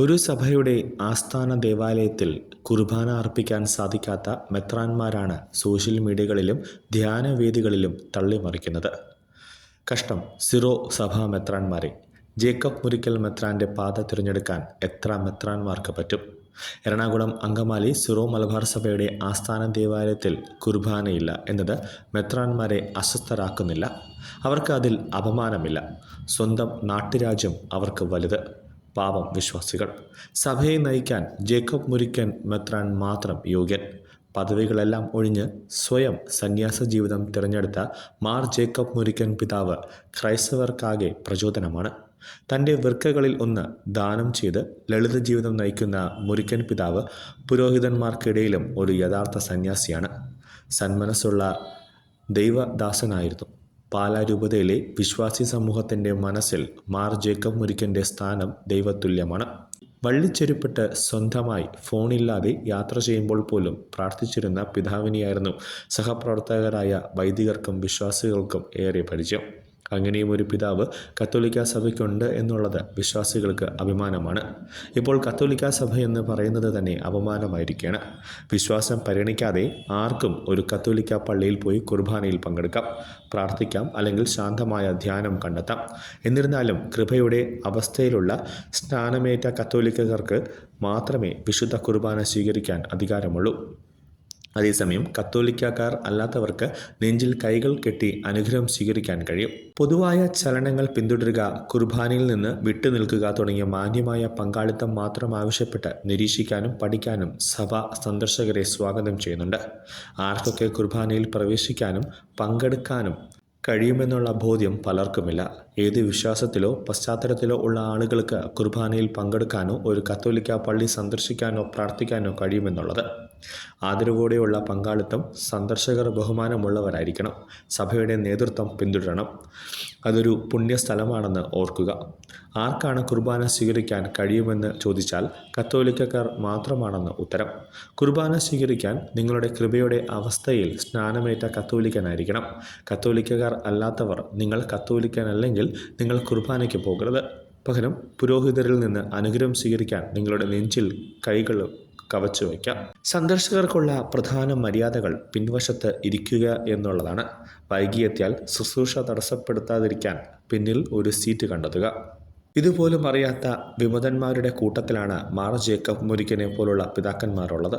ഒരു സഭയുടെ ആസ്ഥാന ദേവാലയത്തിൽ കുർബാന അർപ്പിക്കാൻ സാധിക്കാത്ത മെത്രാന്മാരാണ് സോഷ്യൽ മീഡിയകളിലും ധ്യാനവേദികളിലും തള്ളിമറിക്കുന്നത്. കഷ്ടം സിറോ സഭാ മെത്രാന്മാരെ. ജേക്കബ് മുരിക്കൽ മെത്രാന്റെ പാത തിരഞ്ഞെടുക്കാൻ എത്ര മെത്രാന്മാർക്ക് പറ്റും? എറണാകുളം അങ്കമാലി സിറോ മലബാർ സഭയുടെ ആസ്ഥാന ദേവാലയത്തിൽ കുർബാനയില്ല എന്നത് മെത്രാന്മാരെ അസ്വസ്ഥരാക്കുന്നില്ല. അവർക്ക് അതിൽ അപമാനമില്ല. സ്വന്തം നാട്ടുരാജ്യം അവർക്ക് വലുത്. പാവം വിശ്വാസികൾ. സഭയെ നയിക്കാൻ ജേക്കബ് മുരിക്കൻ മെത്രാൻ മാത്രം യോഗ്യൻ. പദവികളെല്ലാം ഒഴിഞ്ഞ് സ്വയം സന്യാസ ജീവിതം തിരഞ്ഞെടുത്ത മാർ ജേക്കബ് മുരിക്കൻ പിതാവ് ക്രൈസ്തവർക്കാകെ പ്രചോദനമാണ്. തന്റെ വൃക്കകളിൽ ഒന്ന് ദാനം ചെയ്ത് ലളിത ജീവിതം നയിക്കുന്ന മുരിക്കൻ പിതാവ് പുരോഹിതന്മാർക്കിടയിലും ഒരു യഥാർത്ഥ സന്യാസിയാണ്. സന്മനസ്സുള്ള ദൈവദാസനായിരുന്നു. പാലാ രൂപതയിലെ വിശ്വാസി സമൂഹത്തിന്റെ മനസ്സിൽ മാർ ജേക്കബ് മുരിക്കന്റെ സ്ഥാനം ദൈവതുല്യമാണ്. വള്ളിച്ചെരുപ്പിട്ട് സ്വന്തമായി ഫോണില്ലാതെ യാത്ര ചെയ്യുമ്പോൾ പോലും പ്രാർത്ഥിച്ചിരുന്ന പിതാവിനെയായിരുന്നു സഹപ്രവർത്തകരായ വൈദികർക്കും വിശ്വാസികൾക്കും ഏറെ പരിചയം. അങ്ങനെയും ഒരു പിതാവ് കത്തോലിക്ക സഭയ്ക്കുണ്ട് എന്നുള്ളത് വിശ്വാസികൾക്ക് അഭിമാനമാണ്. ഇപ്പോൾ കത്തോലിക്ക സഭ എന്ന് പറയുന്നത് തന്നെ അപമാനമായിരിക്കുകയാണ്. വിശ്വാസം പരിഗണിക്കാതെ ആർക്കും ഒരു കത്തോലിക്ക പള്ളിയിൽ പോയി കുർബാനയിൽ പങ്കെടുക്കാം പ്രാർത്ഥിക്കാം അല്ലെങ്കിൽ ശാന്തമായ ധ്യാനം കണ്ടെത്താം. എന്നിരുന്നാലും കൃപയുടെ അവസ്ഥയിലുള്ള സ്നാനമേറ്റ കത്തോലിക്കർക്ക് മാത്രമേ വിശുദ്ധ കുർബാന സ്വീകരിക്കാൻ അധികാരമുള്ളൂ. അതേസമയം കത്തോലിക്കാക്കാർ അല്ലാത്തവർക്ക് നെഞ്ചിൽ കൈകൾ കെട്ടി അനുഗ്രഹം സ്വീകരിക്കാൻ കഴിയും. പൊതുവായ ചലനങ്ങൾ പിന്തുടരുക കുർബാനയിൽ നിന്ന് വിട്ടുനിൽക്കുക തുടങ്ങിയ മാന്യമായ പങ്കാളിത്തം മാത്രം ആവശ്യപ്പെട്ട് നിരീക്ഷിക്കാനും പഠിക്കാനും സഭ സന്ദർശകരെ സ്വാഗതം ചെയ്യുന്നുണ്ട്. ആർക്കൊക്കെ കുർബാനയിൽ പ്രവേശിക്കാനും പങ്കെടുക്കാനും കഴിയുമെന്നുള്ള ബോധ്യം പലർക്കുമില്ല. ഏത് വിശ്വാസത്തിലോ പശ്ചാത്തലത്തിലോ ഉള്ള ആളുകൾക്ക് കുർബാനയിൽ പങ്കെടുക്കാനോ ഒരു കത്തോലിക്ക പള്ളി സന്ദർശിക്കാനോ പ്രാർത്ഥിക്കാനോ കഴിയുമെന്നുള്ളത്. ആദരവോടെയുള്ള പങ്കാളിത്തം സന്ദർശകർ ബഹുമാനമുള്ളവരായിരിക്കണം. സഭയുടെ നേതൃത്വം പിന്തുടരണം. അതൊരു പുണ്യസ്ഥലമാണെന്ന് ഓർക്കുക. ആർക്കാണ് കുർബാന സ്വീകരിക്കാൻ കഴിയുമെന്ന് ചോദിച്ചാൽ കത്തോലിക്കക്കാർ മാത്രമാണെന്ന് ഉത്തരം. കുർബാന സ്വീകരിക്കാൻ നിങ്ങളുടെ കൃപയുടെ അവസ്ഥയിൽ സ്നാനമേറ്റ കത്തോലിക്കനായിരിക്കണം. കത്തോലിക്കക്കാർ അല്ലാത്തവർ നിങ്ങൾ കത്തോലിക്കനല്ലെങ്കിൽ നിങ്ങൾ കുർബാനയ്ക്ക് പോകരുത്. പകരം പുരോഹിതരിൽ നിന്ന് അനുഗ്രഹം സ്വീകരിക്കാൻ നിങ്ങളുടെ നെഞ്ചിൽ കൈകൾ കവച്ചു വയ്ക്കാം. സന്ദർശകർക്കുള്ള പ്രധാന മര്യാദകൾ പിൻവശത്ത് ഇരിക്കുക എന്നുള്ളതാണ്. വൈകിയെത്തിയാൽ ശുശ്രൂഷ തടസ്സപ്പെടുത്താതിരിക്കാൻ പിന്നിൽ ഒരു സീറ്റ് കണ്ടെത്തുക. ഇതുപോലും അറിയാത്ത വിമതന്മാരുടെ കൂട്ടത്തിലാണ് മാർ ജേക്കബ് മുരിക്കനെ പോലുള്ള പിതാക്കന്മാരുള്ളത്.